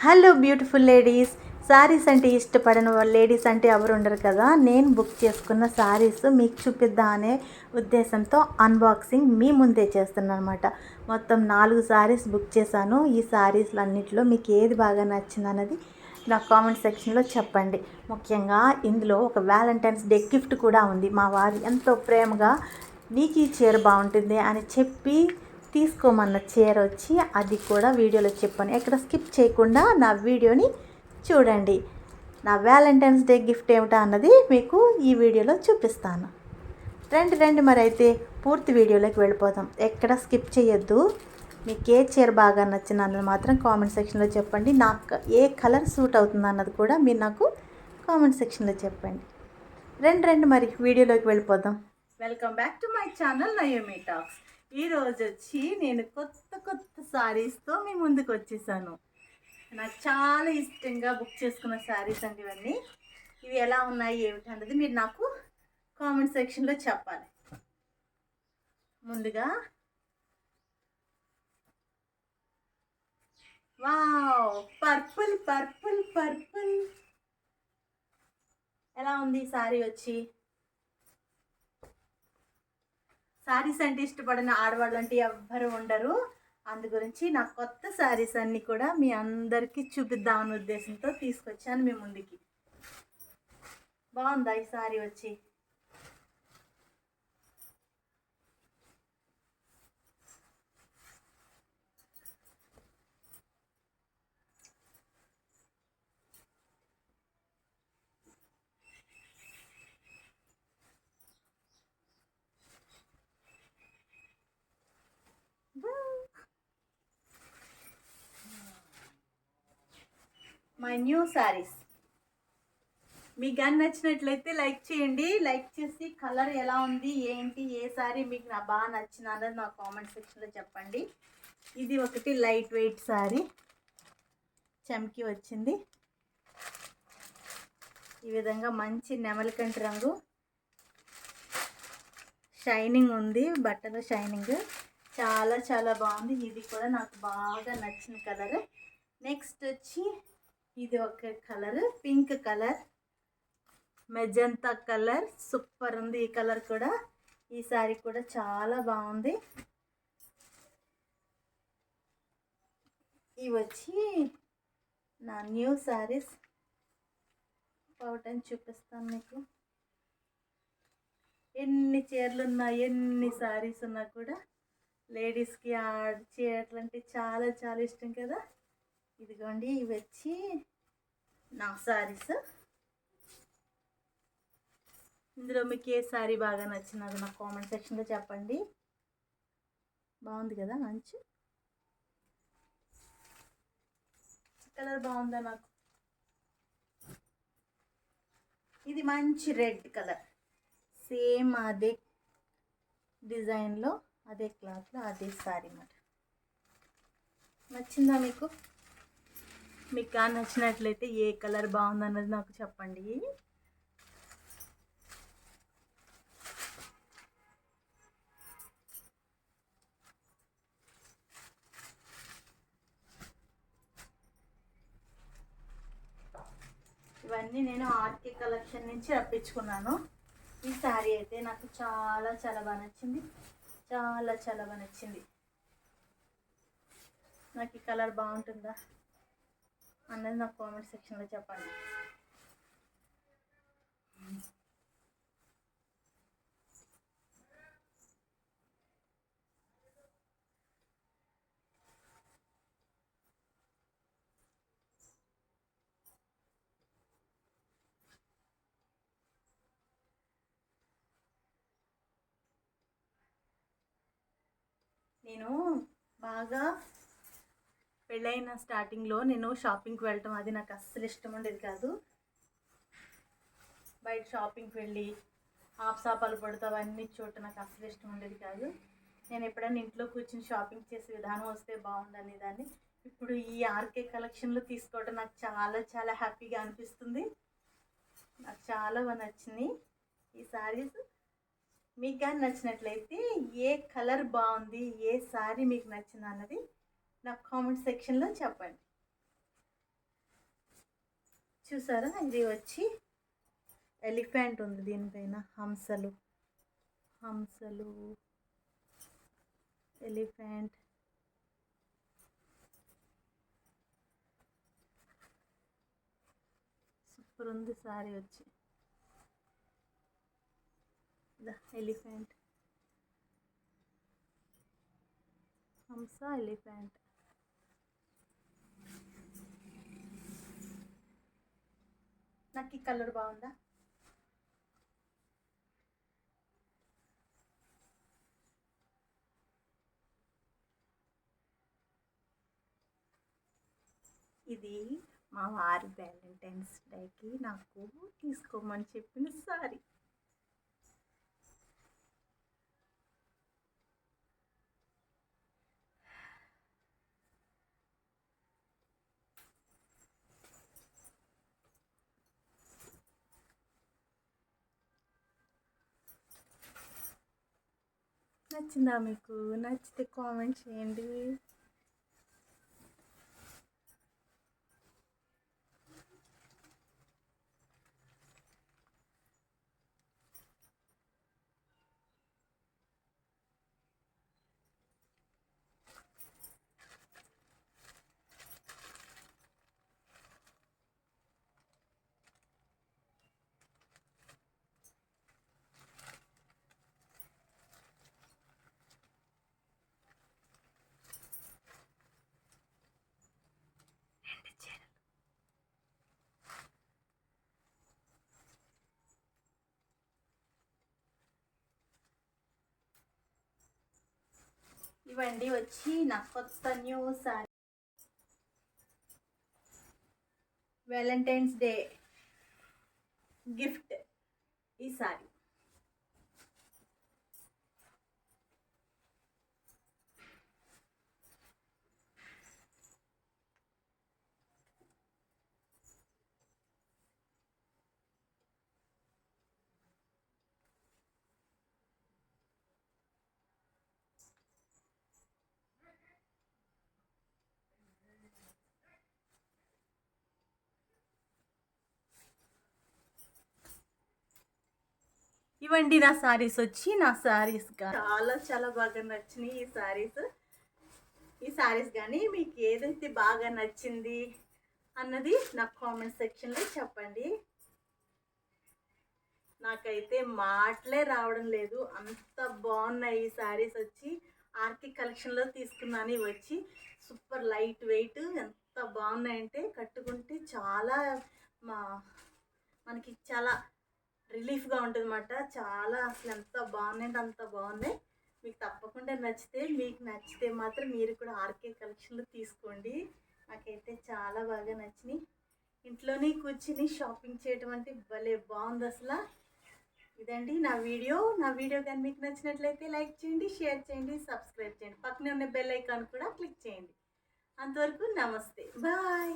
Hello beautiful ladies saris అంటే ఇష్టపడిన ladies అంటే ఎవరు ఉండరు కదా? నేను బుక్ చేసుకున్న శారీస్ మీకు చూపిద్దాం అనే ఉద్దేశంతో అన్బాక్సింగ్ మీ ముందే చేస్తున్నాను అనమాట మొత్తం నాలుగు శారీస్ బుక్ చేశాను. ఈ శారీస్లు అన్నింటిలో మీకు ఏది బాగా నచ్చింది అన్నది నా కామెంట్ సెక్షన్లో చెప్పండి. ముఖ్యంగా ఇందులో ఒక వ్యాలంటైన్స్ డే గిఫ్ట్ కూడా ఉంది. మా వారు ఎంతో ప్రేమగా నీకు ఈ చీర బాగుంటుంది అని చెప్పి తీసుకోమన్న చీర వచ్చి అది కూడా వీడియోలో చెప్పాను. ఎక్కడ స్కిప్ చేయకుండా నా వీడియోని చూడండి. నా వ్యాలంటైన్స్ డే గిఫ్ట్ ఏమిటా అన్నది మీకు ఈ వీడియోలో చూపిస్తాను. రండి రండి మరి అయితే పూర్తి వీడియోలోకి వెళ్ళిపోతాం ఎక్కడ స్కిప్ చేయొద్దు. మీకు ఏ చీర బాగా నచ్చింది అన్నది మాత్రం కామెంట్ సెక్షన్లో చెప్పండి. నాకు ఏ కలర్ సూట్ అవుతుంది అన్నది కూడా మీరు నాకు కామెంట్ సెక్షన్లో చెప్పండి. రండి రండి మరి వీడియోలోకి వెళ్ళిపోదాం. Welcome back to my channel Naomi talks ఈరోజు వచ్చి నేను కొత్త కొత్త శారీస్తో మీ ముందుకు వచ్చేసాను. నాకు చాలా ఇష్టంగా బుక్ చేసుకున్న శారీస్ అండి ఇవన్నీ. ఇవి ఎలా ఉన్నాయి ఏమిటి అన్నది మీరు నాకు కామెంట్ సెక్షన్లో చెప్పాలి. ముందుగా. వావ్! Purple purple purple. ఎలా ఉంది సారీ వచ్చి? శారీస్ అంటే ఇష్టపడిన ఆడవాళ్ళు అంటే ఎవ్వరు ఉండరు. అందు గురించి నా కొత్త శారీస్ అన్నీ కూడా మీ అందరికీ చూపిద్దామనే ఉద్దేశంతో తీసుకొచ్చాను మీ ముందుకి. బాగుందా ఈ శారీ వచ్చి? My new saris. మీకు కానీ నచ్చినట్లయితే లైక్ చేయండి. లైక్ చేసి కలర్ ఎలా ఉంది ఏంటి ఏ శారీ మీకు నా బాగా నచ్చిన నా కామెంట్ సెక్షన్లో చెప్పండి. ఇది ఒకటి లైట్ వెయిట్ సారీ చమ్కి వచ్చింది. ఈ విధంగా మంచి నెమలికంటి రంగు. షైనింగ్ ఉంది బట్టలు షైనింగ్. చాలా చాలా బాగుంది. ఇది కూడా నాకు బాగా నచ్చిన కలర్. నెక్స్ట్ వచ్చి ఇది ఒక colour pink colour magenta colour super ఉంది ఈ కలర్ కూడా. ఈ సారీ కూడా చాలా బాగుంది. ఇవి వచ్చి నా న్యూ శారీస్ పౌటన్ చూపిస్తాను మీకు. ఎన్ని చీరలు ఉన్నా ఎన్ని శారీస్ ఉన్నా కూడా లేడీస్కి ఆ చీరలు అంటే చాలా చాలా ఇష్టం కదా. ఇదిగోండి ఇవి వచ్చి నా శారీస్ ఇందులో మీకు ఏ శారీ బాగా నచ్చినది నా కామెంట్ సెక్షన్లో చెప్పండి. బాగుంది కదా మంచి? కలర్ బాగుందా నాకు? ఇది మంచి రెడ్ కలర్ సేమ్ అదే డిజైన్లో అదే క్లాత్లో అదే శారీ అన్నమాట. నచ్చిందా మీకు? మీకు కానీ నచ్చినట్లయితే ఏ కలర్ బాగుందన్నది నాకు చెప్పండి. ఇవన్నీ నేను ఆర్కే కలెక్షన్ నుంచి రప్పించుకున్నాను. ఈ శారీ అయితే నాకు చాలా చాలా బాగా నచ్చింది. చాలా చాలా బాగా నచ్చింది. నాకు ఈ కలర్ బాగుంటుందా? అన్నది నాకు కామెంట్ సెక్షన్లో చెప్పండి నేను బాగా పెళ్ళైన స్టార్టింగ్లో నేను షాపింగ్కి వెళ్ళటం అది నాకు అస్సలు ఇష్టం ఉండేది కాదు. బయట షాపింగ్కి వెళ్ళి ఆప్సాపాలు పడుతూ అవన్నీ చూడటం నాకు అస్సలు ఇష్టం ఉండేది కాదు. నేను ఎప్పుడైనా ఇంట్లో కూర్చుని షాపింగ్ చేసే విధానం వస్తే బాగుండని దాన్ని ఇప్పుడు ఈ ఆర్కే కలెక్షన్లో తీసుకోవడం నాకు చాలా చాలా హ్యాపీగా అనిపిస్తుంది. నాకు చాలా బాగా నచ్చింది ఈ శారీస్ మీకు కానీ నచ్చినట్లయితే ఏ కలర్ బాగుంది ఏ శారీ మీకు నచ్చింది అన్నది నాకు కామెంట్ సెక్షన్లో చెప్పండి. చూసారా? ఇది వచ్చి ఎలిఫెంట్ ఉంది దీనిపైన. హంసలు. హంసలు. ఎలిఫెంట్ సూపర్ ఉంది సారీ వచ్చి. ఎలిఫెంట్ హంస ఎలిఫెంట్ నాకు ఈ కలర్ బాగుందా? ఇది మా వారి వ్యాలంటైన్స్ డేకి నాకు తీసుకోమని చెప్పిన సారీ. నచ్చిందా మీకు? నచ్చితే కామెంట్ చేయండి. ఇవండి వచ్చి నా కొత్త new sari. Valentine's day gift ఈ సారీ. ఇవండి నా సారీస్ వచ్చి నా సారీస్ చాలా చాలా బాగా నచ్చినాయి ఈ సారీస్ ఈ సారీస్ కానీ మీకు ఏదైతే బాగా నచ్చింది అన్నది నాకు కామెంట్ సెక్షన్లో చెప్పండి. నాకైతే మాటలే రావడం లేదు. అంత బాగున్నాయి ఈ సారీస్ వచ్చి. ఆర్కి కలెక్షన్లో తీసుకున్నాను ఇవి వచ్చి. సూపర్ లైట్ వెయిట్ ఎంత బాగున్నాయంటే కట్టుకుంటే చాలా మా మనకి చాలా రిలీఫ్గా ఉంటుంది అన్నమాట చాలా అసలు ఎంత బాగుందంటే అంత బాగున్నాయి మీకు తప్పకుండా నచ్చితే మీకు నచ్చితే మాత్రం మీరు కూడా ఆర్కే కలెక్షన్లో తీసుకోండి. నాకైతే చాలా బాగా నచ్చినాయి. ఇంట్లోనే కూర్చుని షాపింగ్ చేయటం అంటే భలే బాగుంది అసలు. ఇదండి నా వీడియో. నా వీడియో కానీ మీకు నచ్చినట్లయితే లైక్ చేయండి షేర్ చేయండి సబ్స్క్రైబ్ చేయండి. పక్కనే ఉన్న బెల్ ఐకాన్ కూడా క్లిక్ చేయండి. అంతవరకు నమస్తే. బాయ్.